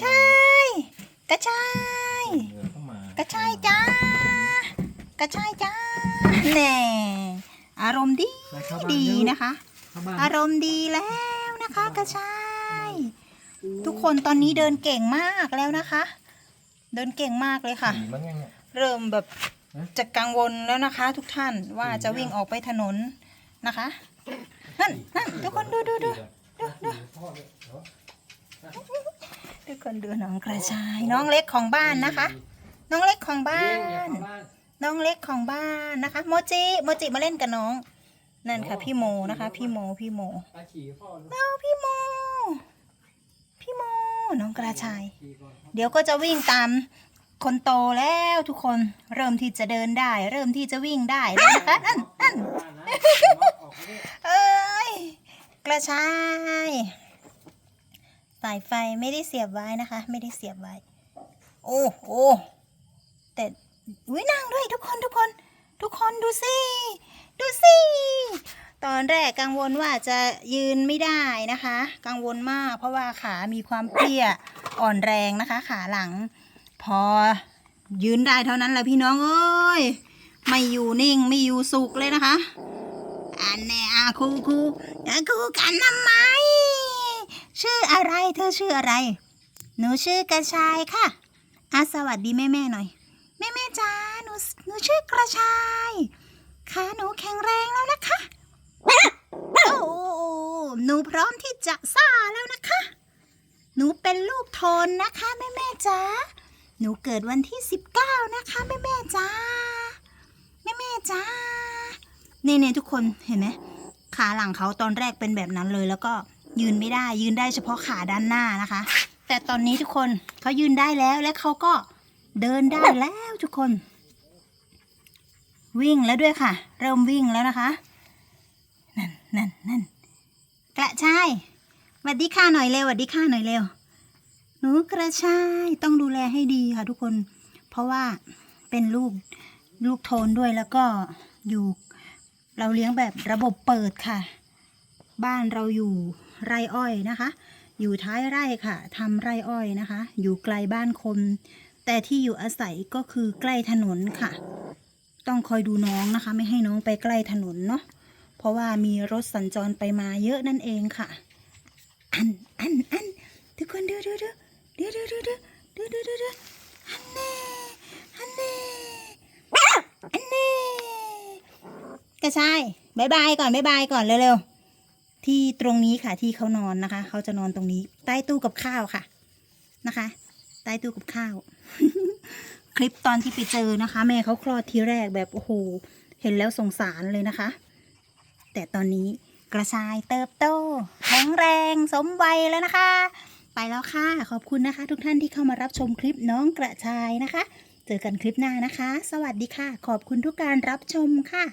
ใช่กระชายเดินเข้ามากระชายจ้ากระชายจ้าแน่อารมณ์ดีดีนะคะ เข้าบ้านอารมณ์ดีแล้วนะคะ กระชาย ทุกคนตอนนี้เดินเก่งมากแล้วนะคะ เดินเก่งมากเลยค่ะดีมั้งยังเนี่ย เริ่มแบบจะกังวลแล้วนะคะ ทุกท่านว่าจะวิ่งออกไปถนนนะคะนั่นนั่นทุกคนดูดูดูดูดู ทุกคนดูน้องกระชาย น้องเล็กของบ้านนะคะ น้องเล็กของบ้าเลี้ยงเนี่ยนเข้าบ้าน น้องเล็กของบ้านนะคะ โมจิโมจิมาเล่นกับน้อง นั่นค่ะ พี่โมนะคะ พี่โมพี่โมตาขี่พ่อดูเอาพี่โม พี่โม น้องกระชาย ขี่ก่อนครับเดี๋ยวก็จะวิ่งตามคนโตแล้วทุกคนเริ่มที่จะเดินได้ เริ่มที่จะวิ่งได้แล้วนะคะนั่นนั่น บ้านนะเอาออกไปเนี่ย เอ้ย กระชายสายไฟไม่ได้เสียบไว้นะคะ ไม่ได้เสียบไว้ โอ้โอ้แต่อุ้ยนั่งด้วยทุกคนทุกคน ทุกคนดูสิดูสิตอนแรกกังวลว่าจะยืนไม่ได้นะคะ กังวลมาก เพราะว่าขามีความเพลียอ่อนแรงนะคะ ขาหลัง พอยืนได้เท่านั้นแหละพี่น้องเอ้ยไม่อยู่นิ่งไม่อยู่สุขเลยนะคะ อันแน่อาคูคูอาคูกันทำไม ชื่ออะไรเธอชื่ออะไร หนูชื่อกระชายค่ะอาสวัสดีแม่แม่หน่อย แม่แม่จ้าหนูหนูชื่อกระชายขาหนูแข็งแรงแล้วนะคะโอ้หนูพร้อมที่จะซ่าแล้วนะคะ หนูเป็นลูกโทนนะคะแม่แม่จ้าหนูเกิดวันที่ 19 นะคะแม่แม่จ้าแม่แม่จ้านี่เนี่ยทุกคนเห็นไหมขาหลังเขาตอนแรกเป็นแบบนั้นเลยแล้วก็ ยืนไม่ได้ ยืนได้เฉพาะขาด้านหน้านะคะ แต่ตอนนี้ทุกคนเขายืนได้แล้วและเขาก็เดินได้แล้วทุกคน วิ่งแล้วด้วยค่ะ เริ่มวิ่งแล้วนะคะนั่นนั่นนั่นกระชายสวัสดีค่ะหน่อยเร็วสวัสดีค่ะหน่อยเร็วหนูกระชายต้องดูแลให้ดีค่ะทุกคน เพราะว่าเป็นลูกลูกโทนด้วยแล้วก็อยู่ เราเลี้ยงแบบระบบเปิดค่ะ บ้านเราอยู่ ไร่อ้อยนะคะ อยู่ท้ายไร่ค่ะทำไร่อ้อยนะคะ อยู่ไกลบ้านคน แต่ที่อยู่อาศัยก็คือใกล้ถนนค่ะ ต้องคอยดูน้องนะคะ ไม่ให้น้องไปใกล้ถนนเนาะเพราะว่ามีรถสัญจรไปมาเยอะนั่นเองค่ะ อันอันอันทุกคนดูดูดูดูดูดูดูดูดูดูดูอันแน่อันแน่อันแน่กระชายบายบายก่อนบายบายก่อนเร็วๆ ที่ตรงนี้ค่ะที่เขานอนนะคะ เขาจะนอนตรงนี้ ใต้ตู้กับข้าวค่ะนะคะ ใต้ตู้กับข้าว คลิปตอนที่ไปเจอนะคะ แม่เขาคลอดทีแรกแบบโอ้โหเห็นแล้วสงสารเลยนะคะ แต่ตอนนี้กระชายเติบโตแข็งแรงสมวัยแล้วนะคะ ไปแล้วค่ะ ขอบคุณนะคะ ทุกท่านที่เข้ามารับชมคลิปน้องกระชายนะคะ เจอกันคลิปหน้านะคะ สวัสดีค่ะ ขอบคุณทุกการรับชมค่ะ